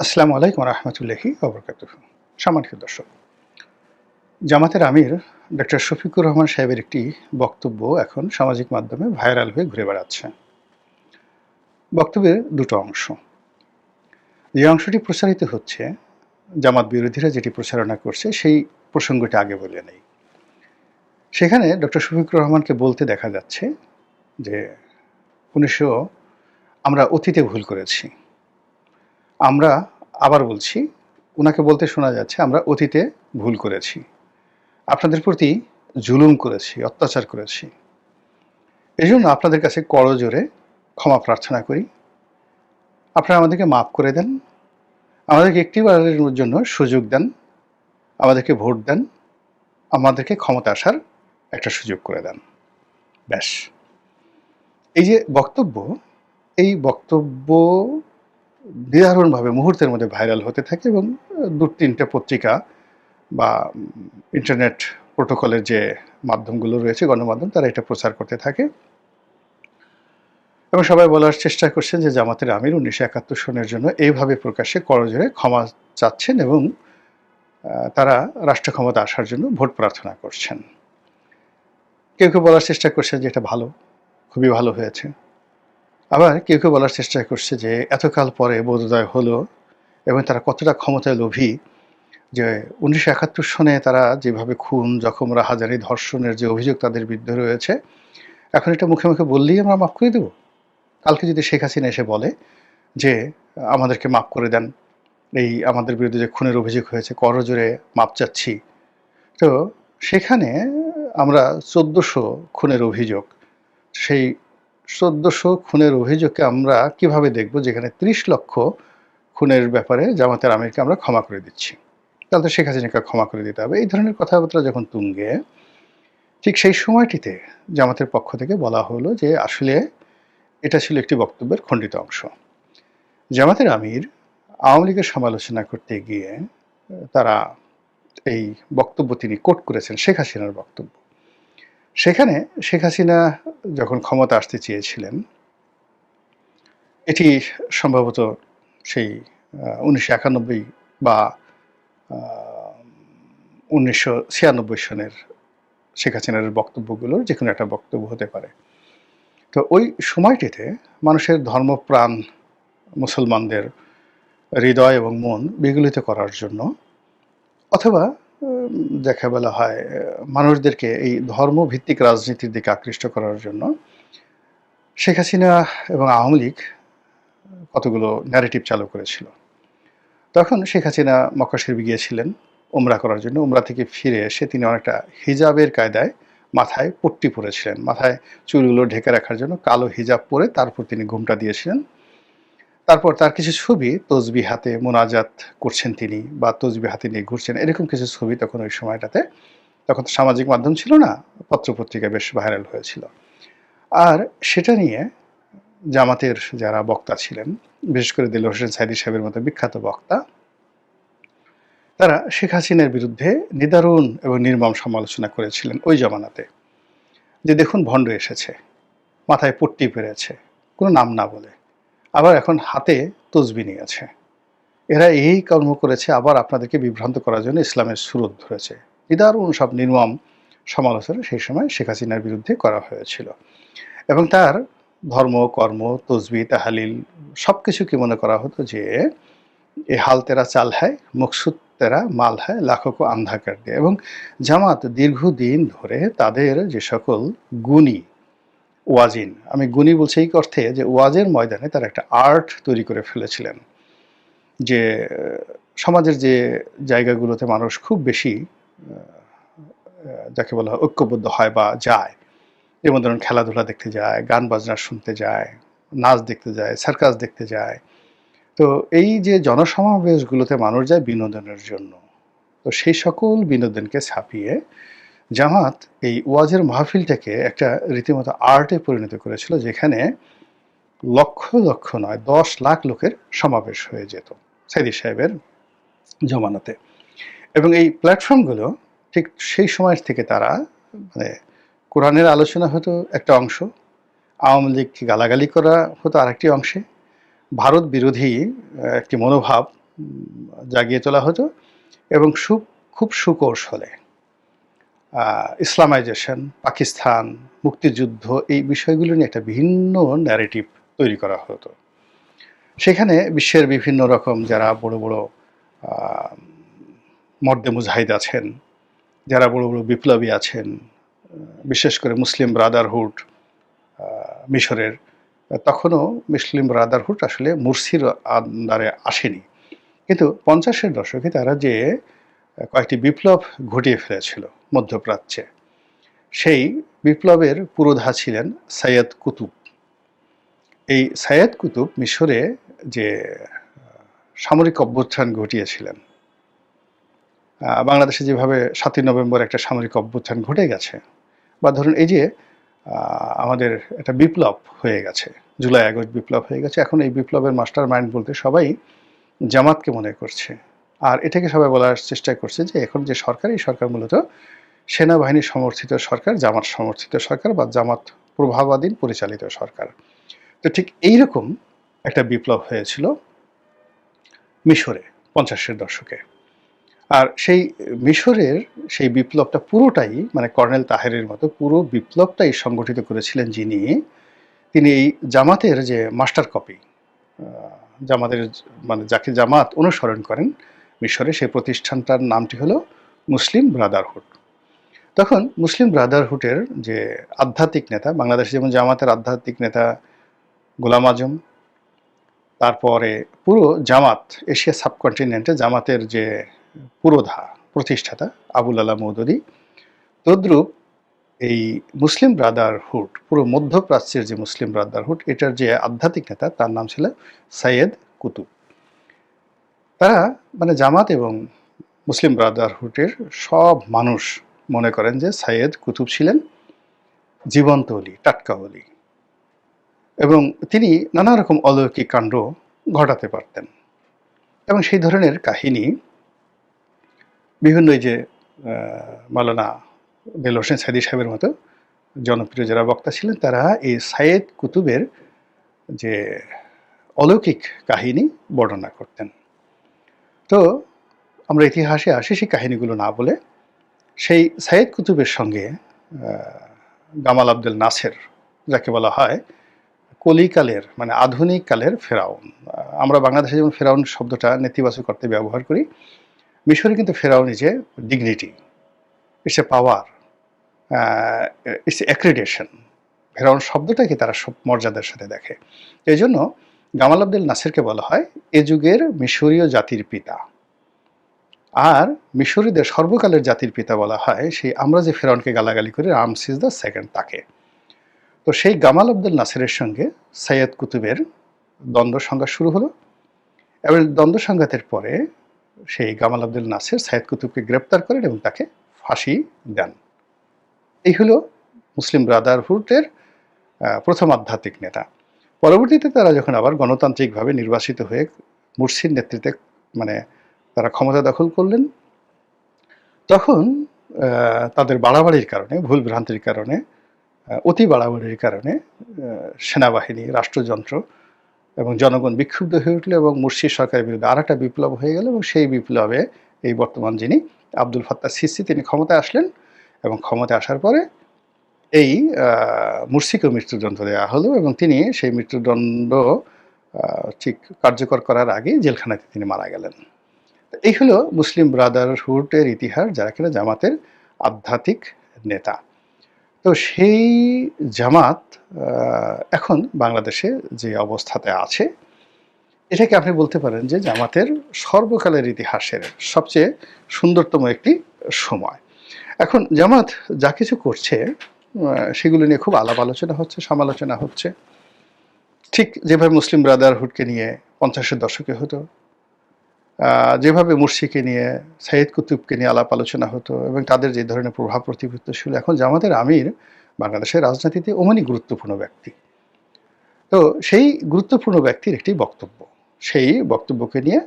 আসসালামু আলাইকুম রহমতুল্লাহি অবরকাত সম্মানিত দর্শক, জামাতের আমির ডক্টর শফিকুর রহমান সাহেবের একটি বক্তব্য এখন সামাজিক মাধ্যমে ভাইরাল হয়ে ঘুরে বেড়াচ্ছে। বক্তব্যের দুটো অংশ। যে অংশটি প্রচারিত হচ্ছে, জামাত বিরোধীরা যেটি প্রচারণা করছে, সেই প্রসঙ্গটি আগে বলে নেই। সেখানে ডক্টর শফিকুর রহমানকে বলতে দেখা যাচ্ছে যে, উনিশশো, আমরা অতীতে ভুল করেছি। আমরা আবার বলছি ওনাকে বলতে শোনা যাচ্ছে, আমরা অতীতে ভুল করেছি। আপনাদের প্রতি জুলুম করেছি, অত্যাচার করেছি। এই জন্য আপনাদের কাছে করজোরে ক্ষমা প্রার্থনা করি। আপনারা আমাদেরকে মাফ করে দেন। আমাদেরকে একটি বারের জন্য সুযোগ দেন। আমাদেরকে ভোট দেন। আমাদেরকে ক্ষমতা আসার একটা সুযোগ করে দেন। ব্যাস। এই যে বক্তব্য, এই বক্তব্য নিদারুণভাবে মুহূর্তের মধ্যে ভাইরাল হতে থাকে এবং দু তিনটে পত্রিকা বা ইন্টারনেট প্রোটোকলের যে মাধ্যমগুলো রয়েছে, গণমাধ্যম, তারা এটা প্রচার করতে থাকে। এবং সবাই বলার চেষ্টা করছেন যে জামাতের আমির উনিশশো একাত্তর সনের জন্য এইভাবে প্রকাশ্যে করজোরে ক্ষমা চাচ্ছেন এবং তারা রাষ্ট্র ক্ষমতা আসার জন্য ভোট প্রার্থনা করছেন। কেউ কেউ বলার চেষ্টা করছেন যে এটা ভালো, খুবই ভালো হয়েছে। আবার কেউ কেউ বলার চেষ্টা করছে যে এতকাল পরে বোধোদয় হলো এবং তারা কতটা ক্ষমতায় লোভী যে উনিশশো একাত্তর সনে তারা যেভাবে খুন, জখম, রাহাজানি, ধর্ষণের যে অভিযোগ তাদের বিরুদ্ধে রয়েছে, এখন এটা মুখে মুখে বললেই আমরা মাফ করে দেবো। কালকে যদি শেখ হাসিনা এসে বলে যে আমাদেরকে মাফ করে দেন, এই আমাদের বিরুদ্ধে যে খুনের অভিযোগ হয়েছে করজোরে মাপ চাচ্ছি। তো সেখানে আমরা চোদ্দোশো খুনের অভিযোগ, সেই চোদ্দোশো খুনের অভিযোগকে আমরা কীভাবে দেখব? যেখানে ত্রিশ লক্ষ খুনের ব্যাপারে জামাতের আমিরকে আমরা ক্ষমা করে দিচ্ছি। তাহলে তো শেখ হাসিনাকে ক্ষমা করে দিতে হবে। এই ধরনের কথাবার্তা যখন তুঙ্গে, ঠিক সেই সময়টিতে জামাতের পক্ষ থেকে বলা হলো যে আসলে এটা ছিল একটি বক্তব্যের খণ্ডিত অংশ। জামাতের আমির আওয়ামী লীগের সমালোচনা করতে গিয়ে তারা এই বক্তব্য তিনি কোট করেছেন, শেখ হাসিনার বক্তব্য। সেখানে শেখ হাসিনা যখন ক্ষমতা আসতে চেয়েছিলেন, এটি সম্ভবত সেই উনিশশো একানব্বই বা উনিশশো ছিয়ানব্বই সনের শেখ হাসিনার বক্তব্যগুলোর যে কোনো একটা বক্তব্য হতে পারে। তো ওই সময়টিতে মানুষের ধর্মপ্রাণ মুসলমানদের হৃদয় এবং মন বিগলিত করার জন্য অথবা দেখা বলা হয় মানুষদেরকে এই ধর্মভিত্তিক রাজনীতির দিকে আকৃষ্ট করার জন্য, শেখ হাসিনা এবং আওয়ামী লীগ কতগুলো ন্যারেটিভ চালু করেছিল। তখন শেখ হাসিনা মক্কা শরীফ গিয়েছিলেন উমরা করার জন্য। উমরা থেকে ফিরে এসে তিনি অনেকটা হিজাবের কায়দায় মাথায় পট্টি পরেছিলেন। মাথায় চুলগুলো ঢেকে রাখার জন্য কালো হিজাব পরে তারপর তিনি ঘুমটা দিয়েছিলেন। তারপর তার কিছু ছবি তসবি হাতে মোনাজাত করছেন তিনি বা তসবি হাতে নিয়ে ঘুরছেন, এরকম কিছু ছবি তখন ওই সময়টাতে, তখন তো সামাজিক মাধ্যম ছিল না, পত্রপত্রিকা বেশ ভাইরাল হয়েছিল। আর সেটা নিয়ে জামাতের যারা বক্তা ছিলেন, বিশেষ করে দিল হোসেন সাইদি সাহেবের মতো বিখ্যাত বক্তা, তারা শেখ হাসিনার বিরুদ্ধে নিদারুণ এবং নির্মম সমালোচনা করেছিলেন ওই জমানাতে। যে দেখুন ভণ্ড এসেছে, মাথায় পট্টি পেরেছে, কোনো নাম না বলে। আবার এখন হাতে তসবি নিয়েছে এরা এই কর্ম করেছে, আবার আপনাদেরকে বিভ্রান্ত করার জন্য ইসলামের সুরত ধরেছে। নিদারুণ সব নির্মম সমালোচনা সেই সময় শেখ হাসিনার বিরুদ্ধে করা হয়েছিল। এবং তার ধর্ম, কর্ম, তসবি, তাহালিল সব কিছুকে মনে করা হতো যে, এ হাল তেরা চাল হয়, মকসুদ তেরা মাল হয় লাখক আন্ধা কর দিয়ে এবং জামাত দীর্ঘদিন ধরে তাদের যে সকল গুণী ওয়াজিন। আমি গুণী বলছি এই অর্থে যে ওয়াজের ময়দানে তারা একটা আর্ট তৈরি করে ফেলেছিলেন, যে, সমাজের যে জায়গাগুলোতে মানুষ খুব বেশি যাকে বলা হয় ঐক্যবদ্ধ হয় বা যায়। যেমন ধরুন খেলাধুলা দেখতে যায়, গান বাজনা শুনতে যায়, নাচ দেখতে যায়, সার্কাস দেখতে যায়। তো এই যে জনসমাবেশগুলোতে মানুষ যায় বিনোদনের জন্য, তো সেই সকল বিনোদনকে ছাপিয়ে জামাত এই ওয়াজের মাহফিলটাকে একটা রীতিমতো আর্টে পরিণত করেছিল, যেখানে লক্ষ লক্ষ নয়, দশ লাখ লোকের সমাবেশ হয়ে যেত সাইদি সাহেবের জমানাতে। এবং এই প্ল্যাটফর্মগুলো ঠিক সেই সময় থেকে তারা মানে কোরআনের আলোচনা হতো একটা অংশ, আওয়ামী লীগকে গালাগালি করা হতো আরেকটি অংশে, ভারত বিরোধী একটি মনোভাব জাগিয়ে তোলা হতো এবং সু, খুব সুকৌশলে ইসলামাইজেশন, পাকিস্তান, মুক্তিযুদ্ধ এই বিষয়গুলো নিয়ে একটা ভিন্ন ন্যারেটিভ তৈরি করা হতো। সেখানে বিশ্বের বিভিন্ন রকম যারা বড় বড় মর্দে মুজাহিদ আছেন, যারা বড় বড় বিপ্লবী আছেন বিশেষ করে মুসলিম ব্রাদারহুড মিশরের, তখনও মুসলিম ব্রাদারহুড আসলে মুরসির আন্দারে আসেনি। কিন্তু পঞ্চাশের দশকে তারা যে, কয়েকটি বিপ্লব ঘটিয়ে ফেলেছিল মধ্যপ্রাচ্যে। সেই বিপ্লবের পুরোধা ছিলেন সৈয়দ কুতুব। এই সৈয়দ কুতুব মিশরে যে সামরিক অভ্যুত্থান ঘটিয়েছিলেন বাংলাদেশে যেভাবে সাতই নভেম্বর একটা সামরিক অভ্যুত্থান ঘটে গেছে, বা ধরুন এই যে আমাদের একটা বিপ্লব হয়ে গেছে, জুলাই আগস্ট বিপ্লব হয়ে গেছে, এখন এই বিপ্লবের মাস্টার মাইন্ড বলতে সবাই জামাতকে মনে করছে। আর এটাকে সবাই বলার চেষ্টা করছে যে এখন যে সরকার, এই সরকার মূলত সেনাবাহিনী সমর্থিত সরকার, জামাত সমর্থিত সরকার বা জামাত প্রভাবাধীন পরিচালিত সরকার। তো ঠিক এইরকম একটা বিপ্লব হয়েছিল মিশরে পঞ্চাশের দশকে। আর সেই মিশরের সেই বিপ্লবটা পুরোটাই মানে কর্নেল তাহেরের মতো পুরো বিপ্লবটাই সংগঠিত করেছিলেন যিনি, তিনি এই জামাতের যে মাস্টার কপি জামাতের মানে যাকে জামাত অনুসরণ করেন মিশরে সেই প্রতিষ্ঠানটার নামটি হলো মুসলিম ব্রাদারহুড। তখন মুসলিম ব্রাদারহুডের যে আধ্যাত্মিক নেতা, বাংলাদেশে যেমন জামাতের আধ্যাত্মিক নেতা গোলাম আজম, তারপরে পুরো জামাত, এশিয়া সাবকন্টিনেন্টে জামাতের যে পুরোধা, প্রতিষ্ঠাতা আবুল আলা মৌদুদি, তদ্রূপ এই মুসলিম ব্রাদারহুড, পুরো মধ্যপ্রাচ্যের যে মুসলিম ব্রাদারহুড, এটার যে আধ্যাত্মিক নেতা, তার নাম ছিল সৈয়দ কুতুব। তারা মানে জামাত এবং মুসলিম ব্রাদারহুডের সব মানুষ মনে করেন যে সাইয়েদ কুতুব ছিলেন জীবন্ত অলি, টাটকা অলি। এবং তিনি নানা রকম অলৌকিক কাণ্ড ঘটাতে পারতেন। এবং সেই ধরনের কাহিনী বিভিন্ন যে মালানা বেল হোসেন সাইদি সাহেবের মতো জনপ্রিয় যারা বক্তা ছিলেন, তারা এই সাইয়েদ কুতুবের যে অলৌকিক কাহিনী বর্ণনা করতেন। তো আমরা ইতিহাসে আসি সেই কাহিনীগুলো না বলে সেই সাইয়েদ কুতুবের সঙ্গে গামাল আব্দুল নাসের, যাকে বলা হয়, কলিকালের মানে আধুনিক কালের ফেরাউন আমরা বাংলাদেশে যেমন ফেরাউন শব্দটা নেতিবাচক করতে ব্যবহার করি, মিশরে কিন্তু ফেরাউন is a dignity it's a power it's a accreditation ফেরাউন শব্দটাকে তারা সব মর্যাদার সাথে দেখে। এই জন্য গামাল আব্দুল নাসিরকে বলা হয়, এ যুগের মিশরীয় জাতির পিতা। আর মিশরীদের সর্বকালের জাতির পিতা বলা হয় সেই আমরা যে ফেরাউনকে গালাগালি করি রামসিস দ্য সেকেন্ড তাকে। তো সেই গামাল আব্দুল নাসিরের সঙ্গে সৈয়দ কুতুবের দ্বন্দ্ব সংঘাত শুরু হলো। এবং দ্বন্দ্ব সংঘাতের পরে সেই গামাল আব্দুল নাসির সৈয়দ কুতুবকে গ্রেপ্তার করেন এবং তাকে ফাঁসি দেন। এই হলো মুসলিম ব্রাদারহুডের প্রথম আধ্যাত্মিক নেতা। পরবর্তীতে তারা যখন আবার গণতান্ত্রিকভাবে নির্বাচিত হয়ে মুর্শির নেতৃত্বে মানে তারা ক্ষমতা দখল করলেন, তখন তাদের বাড়াবাড়ির কারণে, ভুল ভ্রান্তির কারণে অতি বাড়াবাড়ির কারণে সেনাবাহিনী, রাষ্ট্রযন্ত্র এবং জনগণ বিক্ষুব্ধ হয়ে উঠল এবং মুর্শিদ সরকারের বিরুদ্ধে আর একটা বিপ্লব হয়ে গেল এবং সেই বিপ্লবে এই বর্তমান যিনি আব্দুল ফত্তা সিসি তিনি ক্ষমতায় আসলেন এবং ক্ষমতায় আসার পরে এই মুর্শিকে মৃত্যুদণ্ড দেওয়া হলো এবং তিনি সেই মৃত্যুদণ্ড ঠিক কার্যকর করার আগে জেলখানাতে তিনি মারা গেলেন। এই হলো মুসলিম ব্রাদারহুডের ইতিহাস, যারা কিনা জামাতের আধ্যাত্মিক নেতা। তো সেই জামাত এখন বাংলাদেশে যে অবস্থাতে আছে, এটাকে আপনি বলতে পারেন যে জামাতের সর্বকালের ইতিহাসের সবচেয়ে সুন্দরতম একটি সময়। এখন জামাত যা কিছু করছে সেগুলো নিয়ে খুব আলাপ আলোচনা হচ্ছে, সমালোচনা হচ্ছে। ঠিক যেভাবে মুসলিম ব্রাদারহুডকে নিয়ে পঞ্চাশের দশকে হতো যেভাবে মুর্শিকে নিয়ে সাইদ কুতুবকে নিয়ে আলাপ আলোচনা হতো এবং তাদের যে ধরনের প্রভাব প্রতিপত্তি ছিল, এখন জামাতের আমির বাংলাদেশের রাজনীতিতে অমনি গুরুত্বপূর্ণ ব্যক্তি। তো সেই গুরুত্বপূর্ণ ব্যক্তির একটি বক্তব্য, সেই বক্তব্যকে নিয়ে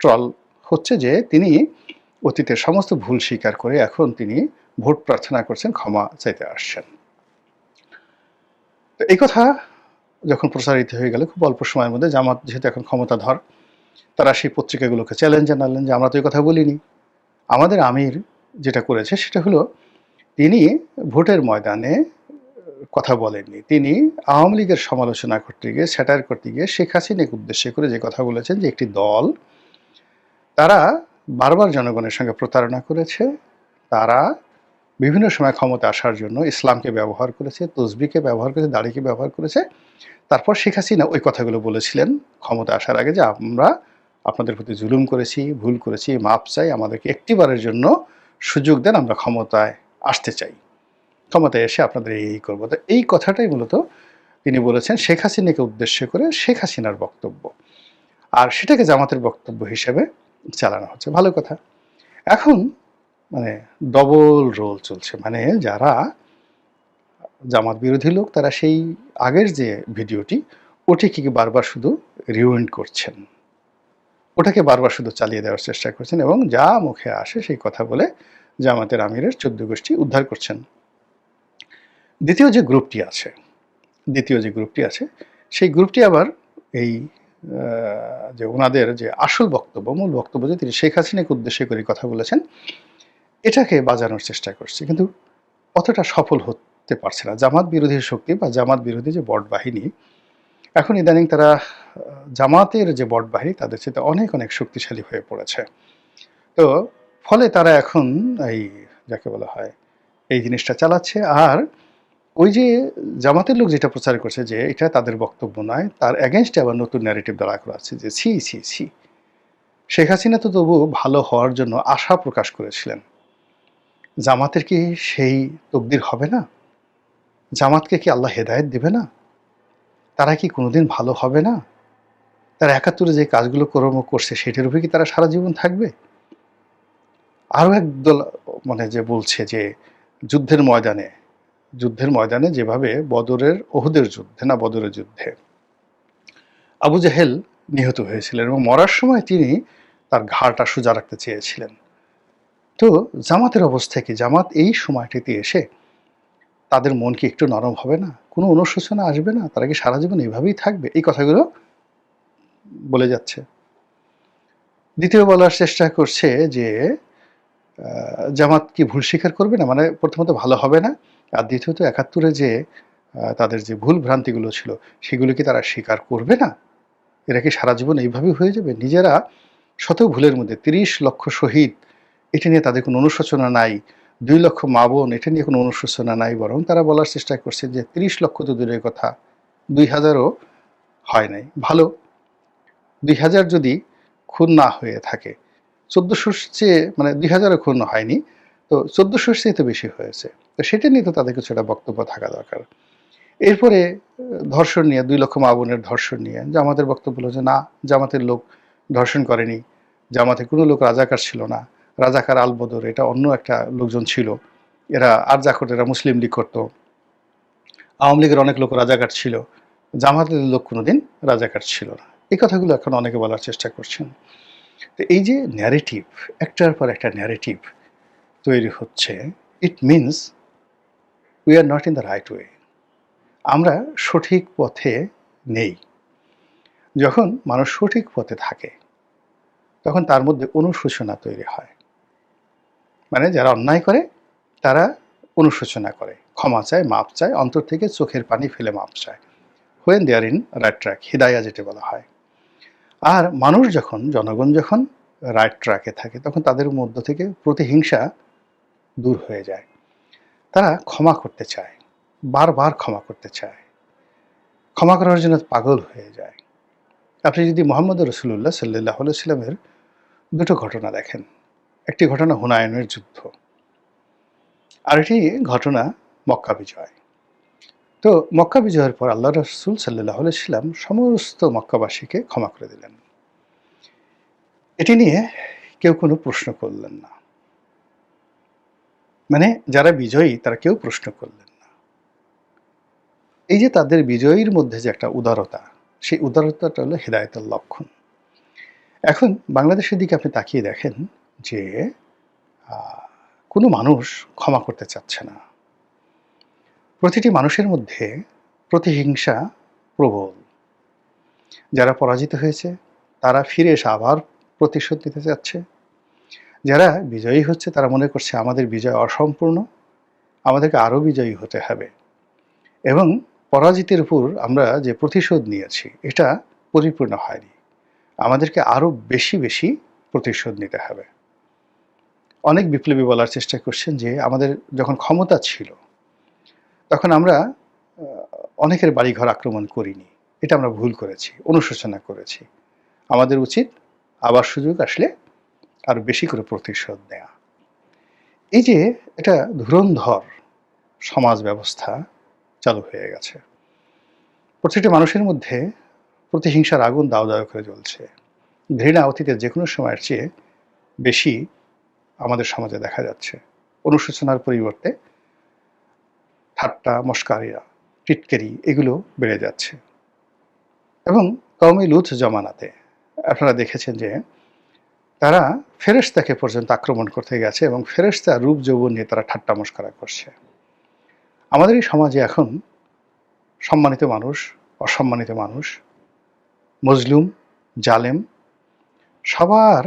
ট্রল হচ্ছে যে তিনি অতীতের সমস্ত ভুল স্বীকার করে এখন তিনি ভোট প্রার্থনা করছেন, ক্ষমা চাইতে আসছেন। তো এই কথা যখন প্রসারিত হয়ে গেল, খুব অল্প সময়ের মধ্যে জামাত যেহেতু এখন ক্ষমতাধর, তারা সেই পত্রিকাগুলোকে চ্যালেঞ্জ জানালেন যে, আমরা তো এই কথা বলিনি। আমাদের আমির যেটা করেছে, সেটা হলো তিনি ভোটের ময়দানে কথা বলেননি। তিনি আওয়ামী লীগের সমালোচনা করতে গিয়ে স্যাটার করতে গিয়ে শেখ হাসিনাকে উদ্দেশ্য করে যে কথা বলেছেন যে, একটি দল তারা বারবার জনগণের সঙ্গে প্রতারণা করেছে, তারা বিভিন্ন সময় ক্ষমতা আসার জন্য ইসলামকে ব্যবহার করেছে তসবিকে ব্যবহার করেছে, দাড়িকে ব্যবহার করেছে। তারপর শেখ হাসিনা ওই কথাগুলো বলেছিলেন, ক্ষমতা আসার আগে যে আমরা আপনাদের প্রতি জুলুম করেছি, ভুল করেছি, মাপ চাই, আমাদেরকে একটিবারের জন্য সুযোগ দেন, আমরা ক্ষমতায় আসতে চাই। ক্ষমতায় এসে আপনাদের এই করব। তো এই কথাটাই মূলত তিনি বলেছেন শেখ হাসিনাকে উদ্দেশ্য করে শেখ হাসিনার বক্তব্য। আর সেটাকে জামাতের বক্তব্য হিসেবে চালানো হচ্ছে। ভালো কথা। এখন মানে ডবল রোল চলছে। মানে যারা জামাত বিরোধী লোক, তারা সেই আগের যে ভিডিওটি, ওটি ওটিকে বারবার শুধু রিউইন্ড করছেন? ওটাকে বারবার শুধু চালিয়ে দেওয়ার চেষ্টা করছেন এবং যা মুখে আসে সেই কথা বলে জামাতের আমিরের চোদ্দ গোষ্ঠী উদ্ধার করছেন। দ্বিতীয় যে গ্রুপটি আছে, দ্বিতীয় যে গ্রুপটি আছে, সেই গ্রুপটি আবার এই যে ওনাদের যে আসল বক্তব্য, মূল বক্তব্য যে তিনি শেখ হাসিনাকে উদ্দেশ্য করে কথা বলেছেন এটাকে বাজানোর চেষ্টা করছে। কিন্তু অতটা সফল হতে পারছে না। জামাত বিরোধী শক্তি বা জামাত বিরোধী যে বট বাহিনী, এখন ইদানিং তারা জামাতের যে বট বাহিনী, তাদের সাথে অনেক অনেক শক্তিশালী হয়ে পড়েছে। তো ফলে তারা এখন এই, যাকে বলা হয়, এই জিনিসটা চালাচ্ছে। আর ওই যে জামাতের লোক যেটা প্রচার করছে যে এটা তাদের বক্তব্য নয়, তার অ্যাগেনস্টে আবার নতুন ন্যারেটিভ দাঁড়া করা আছে যে ছি ছি ছি। শেখ হাসিনা তো তবু ভালো হওয়ার জন্য আশা প্রকাশ করেছিলেন। জামাতের কি সেই তকদির হবে না? জামাতকে কি আল্লাহ হেদায়েত দেবে না? তারা কি কোনোদিন ভালো হবে না? তারা একাত্তরে যে কাজগুলো কর্ম করছে, সেটার উপরে কি তারা সারা জীবন থাকবে? আরও একদল মানে যে বলছে যে যুদ্ধের ময়দানে যুদ্ধের ময়দানে যেভাবে বদরের, ওহুদের যুদ্ধে, না বদরের যুদ্ধে, আবু জাহেল নিহত হয়েছিলেন এবং মরার সময় তিনি তার ঘাড়টা সোজা রাখতে চেয়েছিলেন। তো জামাতের অবস্থা কি? জামাত এই সময়টিতে এসে তাদের মন কি একটু নরম হবে না? কোনো অনুশোচনা আসবে না? তারা কি সারা জীবন এইভাবেই থাকবে? এই কথাগুলো বলে যাচ্ছে। দ্বিতীয় বলার চেষ্টা করছে যে জামাত কি ভুল স্বীকার করবে না? মানে প্রথমত ভালো হবে না। আর দ্বিতীয়ত একাত্তরে যে তাদের যে ভুল ভ্রান্তিগুলো ছিল, সেগুলো কি তারা স্বীকার করবে না? এরা কি সারা জীবন এইভাবেই হয়ে যাবে? নিজেরা শত ভুলের মধ্যে, তিরিশ লক্ষ শহীদ এটা নিয়ে তাদের কোনো অনুশোচনা নাই। দুই লক্ষ মা বোন, এটা নিয়ে কোনো অনুশোচনা নাই বরং তারা বলার চেষ্টা করছে যে তিরিশ লক্ষ তো দূরের কথা, দুই হাজারও হয় নাই। ভালো। দুই হাজার যদি খুন না হয়ে থাকে, চোদ্দোশোর চেয়ে মানে দুই হাজারও খুন হয়নি, তো চোদ্দোশোর চেয়ে তো বেশি হয়েছে। তো সেটা নিয়ে তো তাদের কিছু একটা বক্তব্য থাকা দরকার। এরপরে ধর্ষণ নিয়ে, দুই লক্ষ মা বোনের ধর্ষণ নিয়ে, জামাতের বক্তব্য হলো যে না, জামাতের লোক ধর্ষণ করেনি, জামাতে কোনো লোক রাজাকার ছিল না। রাজাকার আলবদর এটা অন্য একটা লোকজন ছিল। এরা আর যা করতো এরা মুসলিম লীগ করতো। আওয়ামী লীগের অনেক লোক রাজাকার ছিল। জামাতের লোক কোনোদিন রাজাকার ছিল না। এই কথাগুলো এখন অনেকে বলার চেষ্টা করছেন। তো এই যে ন্যারেটিভ একটার পর একটা ন্যারেটিভ তৈরি হচ্ছে it means we are not in the right way আমরা সঠিক পথে নেই। যখন মানুষ সঠিক পথে থাকে, তখন তার মধ্যে অনুশোচনা তৈরি হয়। মানে যারা অন্যায় করে, তারা অনুশোচনা করে। ক্ষমা চায়, মাপ চায়, অন্তর থেকে চোখের পানি ফেলে মাপ চায়। When there in right track Hidaya যেটা বলা হয়। আর মানুষ যখন, জনগণ যখন রাইট ট্র্যাকে থাকে, তখন তাদের মধ্য থেকে প্রতিহিংসা দূর হয়ে যায়। তারা ক্ষমা করতে চায়, বারবার ক্ষমা করতে চায়। ক্ষমা করার জন্য পাগল হয়ে যায়। আপনি যদি মোহাম্মদ রসুল্লাহ সাল্লাহ সাল্লামের দুটো ঘটনা দেখেন একটি ঘটনা হুনায়নের যুদ্ধ। আরেকটি ঘটনা মক্কা বিজয়। তো মক্কা বিজয়ের পর আল্লাহ রসুল সাল্লাহ সাল্লাম সমস্ত মক্কাবাসীকে ক্ষমা করে দিলেন। এটি নিয়ে কেউ কোনো প্রশ্ন করলেন না। মানে যারা বিজয়ী, তারা কেউ প্রশ্ন করলেন না। এই যে তাদের বিজয়ীর মধ্যে যে একটা উদারতা, সেই উদারতাটা হলো হৃদায়তের লক্ষণ। এখন বাংলাদেশের দিকে আপনি তাকিয়ে দেখেন যে কোনো মানুষ ক্ষমা করতে চাচ্ছে না। প্রতিটি মানুষের মধ্যে প্রতিহিংসা প্রবল। যারা পরাজিত হয়েছে, তারা ফিরে এসে আবার প্রতিশোধ নিতে চাচ্ছে। যারা বিজয়ী হচ্ছে, তারা মনে করছে, আমাদের বিজয় অসম্পূর্ণ। আমাদেরকে আরও বিজয়ী হতে হবে। এবং পরাজিতের উপর আমরা যে প্রতিশোধ নিয়েছি, এটা পরিপূর্ণ হয়নি। আমাদেরকে আরও বেশি বেশি প্রতিশোধ নিতে হবে। অনেক বিপ্লবী বলার চেষ্টা করছেন যে আমাদের যখন ক্ষমতা ছিল, তখন আমরা অনেকের বাড়িঘর আক্রমণ করিনি। এটা আমরা ভুল করেছি, অনুশোচনা করেছি। আমাদের উচিত আবার সুযোগ আসলে আরও বেশি করে প্রতিশোধ নেওয়া এই যে এটা ধুরন্ধর সমাজ ব্যবস্থা চালু হয়ে গেছে। প্রত্যেকটা মানুষের মধ্যে প্রতিহিংসার আগুন দাও দাও করে জ্বলছে। ঘৃণা অতীতের যে কোনো সময়ের চেয়ে বেশি আমাদের সমাজে দেখা যাচ্ছে। অনুশোচনার পরিবর্তে ঠাট্টা, মস্কারিয়া, টিটকেরি এগুলো বেড়ে যাচ্ছে। এবং কওমি লুথ জমানাতে আপনারা দেখেছেন যে তারা ফেরেশতাকে পর্যন্ত আক্রমণ করতে গেছে এবং ফেরেশতা রূপ যৌবন নিয়ে তারা ঠাট্টা, মস্করা করছে। আমাদের এই সমাজে এখন সম্মানিত মানুষ, অসম্মানিত মানুষ, মজলুম, জালেম সবার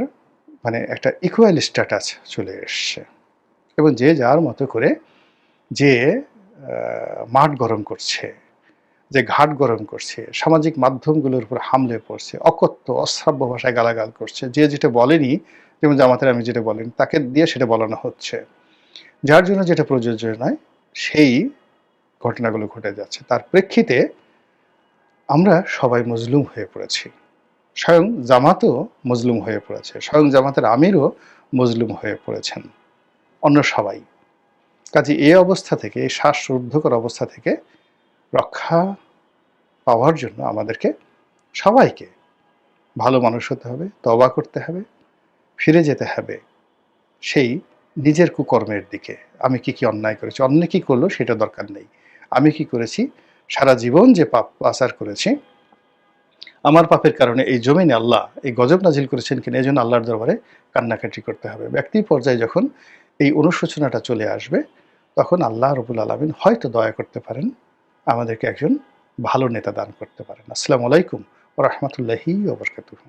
মানে একটা ইকুয়াল স্ট্যাটাস চলে এসছে। এবং যে যার মতো করে যে মাঠ গরম করছে, যে ঘাট গরম করছে, সামাজিক মাধ্যমগুলোর উপর হামলে পড়ছে, অকথ্য, অশ্রাব্য ভাষায় গালাগাল করছে, যে যেটা বলেনি, যেমন জামাতের আমি যেটা বলেন, তাকে দিয়ে সেটা বলানো হচ্ছে। যার জন্য যেটা প্রযোজ্য নয়, সেই ঘটনাগুলো ঘটে যাচ্ছে। তার প্রেক্ষিতে আমরা সবাই মজলুম হয়ে পড়েছি। স্বয়ং জামাতও মজলুম হয়ে পড়েছে। স্বয়ং জামাতের আমিরও মজলুম হয়ে পড়েছেন। অন্য সবাই। কাজে এই অবস্থা থেকে, এই শ্বাসরুদ্ধকর অবস্থা থেকে রক্ষা পাওয়ার জন্য আমাদেরকে সবাইকে ভালো মানুষ হতে হবে তবা করতে হবে, ফিরে যেতে হবে। সেই নিজের কুকর্মের দিকে। আমি কি কি অন্যায় করেছি? অন্য কি করল সেটা দরকার নেই। আমি কি করেছি? সারা জীবন যে পাপ আচার করেছি আমার পাপের কারণে এই জমিনে আল্লাহ এই গজব নাজিল করেছেন কিনা, এই জন্য আল্লাহর দরবারে কান্নাকাটি করতে হবে। ব্যক্তি পর্যায়ে যখন এই অনুশোচনাটা চলে আসবে, তখন আল্লাহ রবুল আলমিন হয়তো দয়া করতে পারেন, আমাদেরকে একজন ভালো নেতা দান করতে পারেন। আসসালামু আলাইকুম রহমতুল্লাহি ওবরকাতুহ